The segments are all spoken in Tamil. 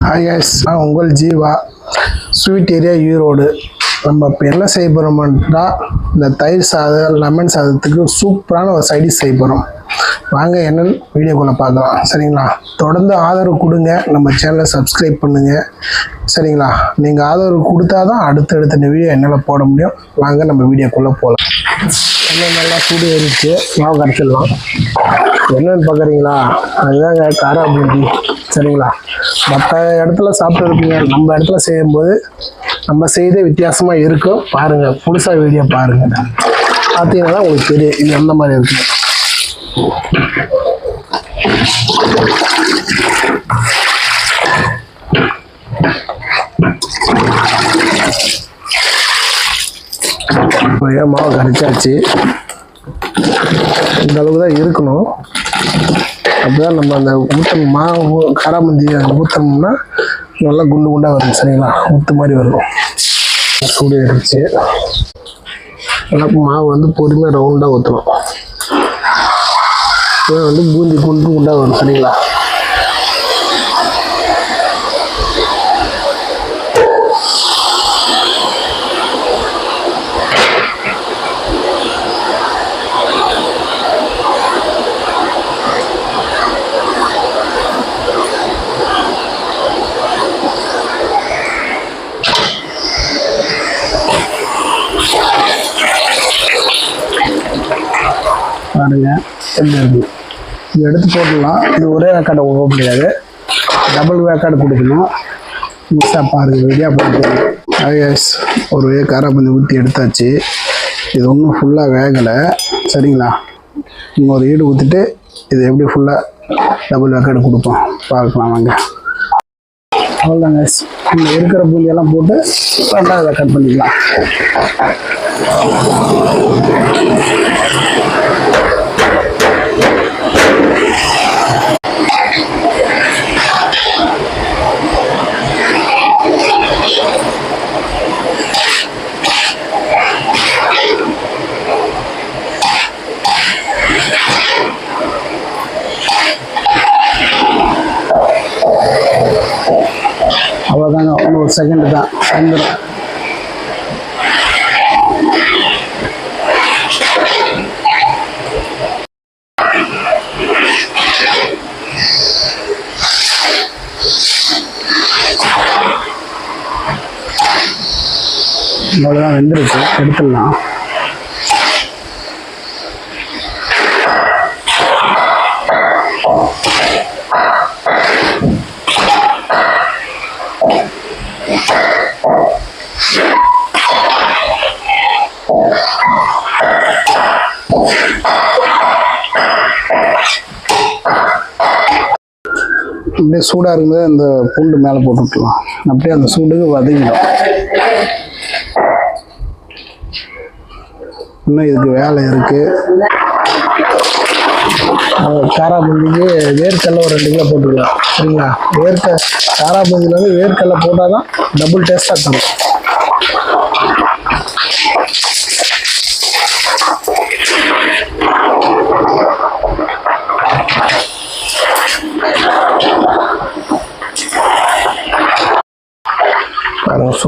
ஹாய் நான் உங்கள் ஜீவா. Sweet area Erode. நம்ம இப்போ என்ன செய்ய போகிறோம்னா இந்த தயிர் சாதம் லெமன் சாதத்துக்கு சூப்பரான ஒரு சைடிஷ் செய்ய போகிறோம் வாங்க என்னன்னு வீடியோக்குள்ளே பார்க்கலாம். சரிங்களா? தொடர்ந்து ஆதரவு கொடுங்க. நம்ம சேனலை சப்ஸ்கிரைப் பண்ணுங்கள் சரிங்களா? நீங்கள் ஆதரவு கொடுத்தா தான் அடுத்தடுத்த வீடியோ என்னால் போட முடியும். வாங்க நம்ம வீடியோக்குள்ளே போகலாம் எண்ணெய் நல்லா சூடு ஏறிச்சு மாவு கரைச்சிடலாம். என்னன்னு பார்க்குறீங்களா அதுதாங்க காரா பூந்தி. சரிங்களா? மற்ற இடத்துல சாப்பிட்டு இருப்பீங்க நம்ம இடத்துல செய்யும்போது நம்ம செய்தே வித்தியாசமாக இருக்கும். பாருங்கள் புதுசாக வீடியோ பாருங்கள் பார்த்தீங்கன்னா உங்களுக்கு தெரியும். இது எந்த மாதிரி இருக்கு மாவு கரைச்சாச்சு? இந்த அளவுக்கு தான் இருக்கணும். அப்போதான் நம்ம அந்த ஊத்தம் மாவு காராமந்தி ஊற்றணும்னா நல்லா குண்டு குண்டாக வரும் சரிங்களா? ஊத்து மாதிரி வரும். சூடு எடுத்து நல்லா மாவு வந்து பொறுமையாக ரவுண்டாக ஊற்றணும் வந்து பூந்தி குண்டு குண்டாக வரும் சரிங்களா? பாருங்க. எப்படி இருக்கு இது எடுத்து போட்டுடலாம். இது ஒரே வேக்காடை போக முடியாது. டபுள் வேக்காடு கொடுக்கணும். மிக்ஸாக பாருங்க ரெடியாக போட்டு ஐஎஸ் ஒரு வே காராப்பந்தி ஊற்றி எடுத்தாச்சு. இது ஒன்றும் ஃபுல்லாக வேகலை. சரிங்களா? இன்னொரு ஈடு ஊற்றிட்டு இது எப்படி ஃபுல்லாக டபுள் வேக்காடு கொடுப்போம்? பார்க்கலாம் வாங்க. அவ்வளோதாங்க இந்த இருக்கிற பூந்தியெல்லாம் போட்டு ரெண்டாவது வேக்காட் பண்ணிக்கலாம். ஒரு செகண்ட் தான். வந்துடும் அவ்வளோதான் வெந்துருச்சு. எடுத்துடலாம். அப்படியே சூடாக இருந்தது அந்த பூண்டு மேலே போட்டு விட்டுலாம் அப்படியே அந்த சூடுக்கு வதங்கிடும். இன்னும் இதுக்கு வேலை இருக்குது காராபூந்திக்கு வேர்க்கடலை ஒரு ரெண்டு கிலோ போட்டுக்கலாம். சரிங்களா? வேர்க்க காராபூந்தியில் வந்து வேர்க்கடலை போட்டால் தான் டபுள் டேஸ்ட்டாக தரும்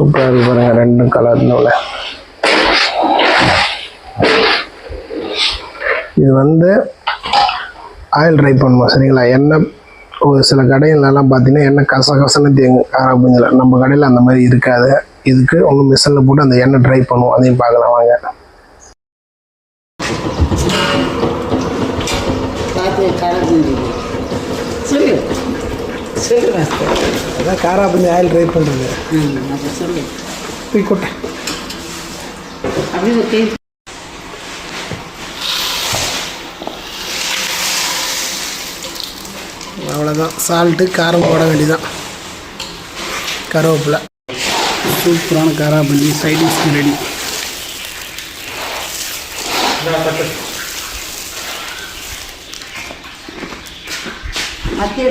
சூப்பராக இருக்கு பாருங்க ரெண்டு கலர்ல இது வந்து ஆயில் ட்ரை பண்ணுவோம் சரிங்களா? எண்ணெய் ஒரு சில கடையிலலாம் பார்த்தீங்கன்னா எண்ணெய் கச கசன்னு தேங்கும் காராபூஞ்சில் நம்ம கடையில் அந்த மாதிரி இருக்காது. இதுக்கு ஒன்று மிஷினில் போட்டு அந்த எண்ணெய் ட்ரை பண்ணுவோம். அதையும் பார்க்கலாம் வாங்க. பார்த்து சொல்லு மாஸ்டர் அதான் காராபூஞ்சி ஆயில் ட்ரை பண்ணுறது சொல்லு போய் அப்படி கை அவ்வளோதான் சால்ட்டு காரம் போட வேண்டியதான் கருவேப்பிலை. சூப்பரான காராபூந்தி சைடிஷ் ரெடி மத்திய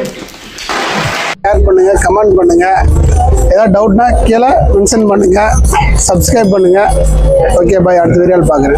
ஷேர் பண்ணுங்க கமெண்ட் பண்ணுங்க. ஏதாவது டவுட்னா கீழே மென்ஷன் பண்ணுங்க சப்ஸ்கிரைப் பண்ணுங்க. ஓகே பாய் அடுத்த வீடியோவில் பார்க்குறேன்.